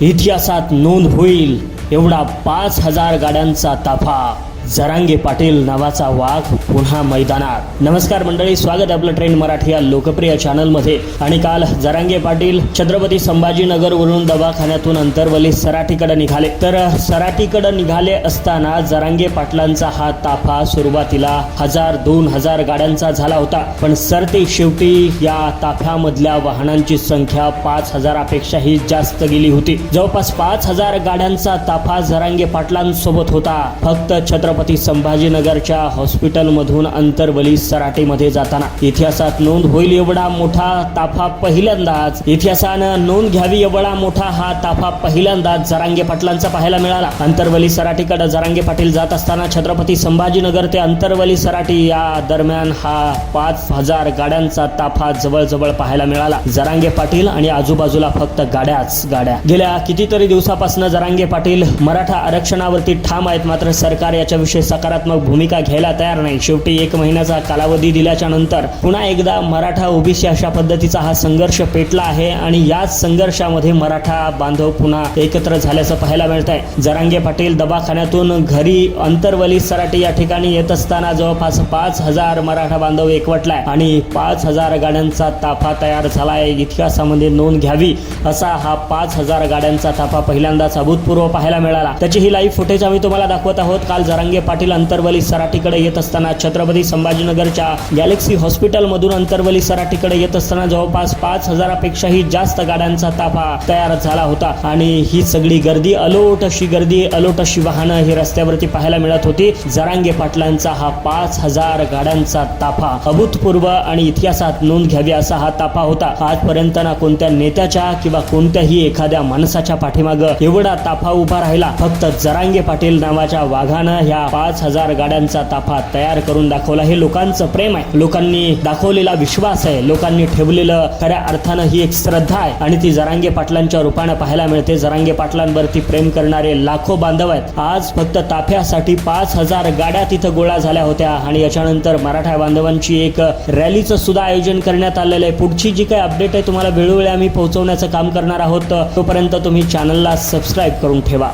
इतिहासात नोंद होईल एवढा पाच हजार गाड्यांचा ताफा जरांगे पाटील नावाचा वाघ पुन्हा मैदानात. नमस्कार मंडळी स्वागत आपलं ट्रेंड मराठी या लोकप्रिय चॅनलमध्ये. आणि काल जरांगे पाटील छत्रपती संभाजीनगरवरून दवाखान्यातून अंतरवली सराठीकडे निघाले. तर सराठीकडे निघाले असताना जरांगे पाटलांचा हा ताफा सुरुवातीला हजार दोन हजार गाड्यांचा झाला होता. पण सरते शेवटी या ताफ्यामधल्या वाहनांची संख्या पाच हजारापेक्षाही जास्त गेली होती. जवळपास पाच हजार गाड्यांचा ताफा जरांगे पाटलांसोबत होता. फक्त छत्रपती संभाजीनगरच्या हॉस्पिटलमधून अंतरवली सराटेमध्ये जाताना इतिहासात नोंद होईल एवढा मोठा ताफा पहिल्यांदाच. इतिहासानं नोंद घ्यावी एवढा मोठा हा ताफा पहिल्यांदाच जरांगे पाटलांचा पाहायला मिळाला. अंतरवली सराटीकडे जरांगे पाटील जात असताना छत्रपती संभाजीनगर ते अंतरवली सराटी या दरम्यान हा पाच हजार गाड्यांचा ताफा जवळजवळ पाहायला मिळाला. जरांगे पाटील आणि आजूबाजूला फक्त गाड्याच गाड्या. गेल्या कितीतरी दिवसापासून जरांगे पाटील मराठा आरक्षणावरती ठाम आहेत मात्र सरकार याच्याविषयी सकारात्मक भूमिका घ्यायला तयार नाही. शेवटी एक महिन्याचा कालावधी दिल्याच्या नंतर पुन्हा एकदा मराठा ओबीसी अशा पद्धतीचा हा संघर्ष पेटला आहे आणि याच संघर्षामध्ये मराठा बांधव पुन्हा एकत्र झाल्याचं पाहायला मिळत आहे जरांगे पाटील दवाखान्यातून घरी अंतरवली सराटी या ठिकाणी येत असताना जवळपास पाच हजार मराठा बांधव एकवटलाय आणि पाच हजार गाड्यांचा ताफा तयार झाला आहे इतिहासामध्ये नोंद घ्यावी असा हा पाच हजार गाड्यांचा ताफा पहिल्यांदाच अभूतपूर्व पाहायला मिळाला. त्याची ही लाईव्ह फुटेज आम्ही तुम्हाला दाखवत आहोत. काल जरांगे पाटील अंतरवली सराटीकडे येत असताना छत्रपती संभाजीनगरच्या गॅलेक्सी हॉस्पिटलमधून अंतरवली सराटीकडे येत असताना जवळपास पाच हजारापेक्षाही जास्त गाड्यांचा ताफा तयार झाला होता. आणि ही सगळी गर्दी अलोट अशी गर्दी अलोट अशी वाहनं ही रस्त्यावरती पाहायला मिळत होती. जरांगे पाटलांचा हा पाच हजार गाड्यांचा ताफा अभूतपूर्व आणि इतिहासात नोंद घ्यावी असा हा ताफा होता. आजपर्यंत ना कोणत्या नेत्याच्या किंवा कोणत्याही एखाद्या माणसाच्या पाठीमाग एवढा ताफा उभा राहिला. फक्त जरांगे पाटील नावाच्या वाघानं ह्या पाच हजार गाड्यांचा ताफा तयार करून दाखवला. हे लोकांचं प्रेम आहे. लोकांनी दाखवलेला विश्वास आहे. लोकांनी ठेवलेलं खऱ्या अर्थानं ही एक श्रद्धा आहे. आणि ती जरांगे पाटलांच्या रूपानं पाहायला मिळते. जरांगे पाटलांवरती प्रेम करणारे लाखो बांधव आहेत. आज फक्त ताफ्यासाठी पाच हजार गाड्या तिथं गोळा झाल्या होत्या. आणि याच्यानंतर मराठा बांधवांची एक रॅलीचं सुद्धा आयोजन करण्यात आलेलं आहे. पुढची जी काही अपडेट आहे तुम्हाला वेळोवेळी आम्ही पोहोचवण्याचं काम करणार आहोत. तोपर्यंत तुम्ही चॅनलला सबस्क्राईब करून ठेवा.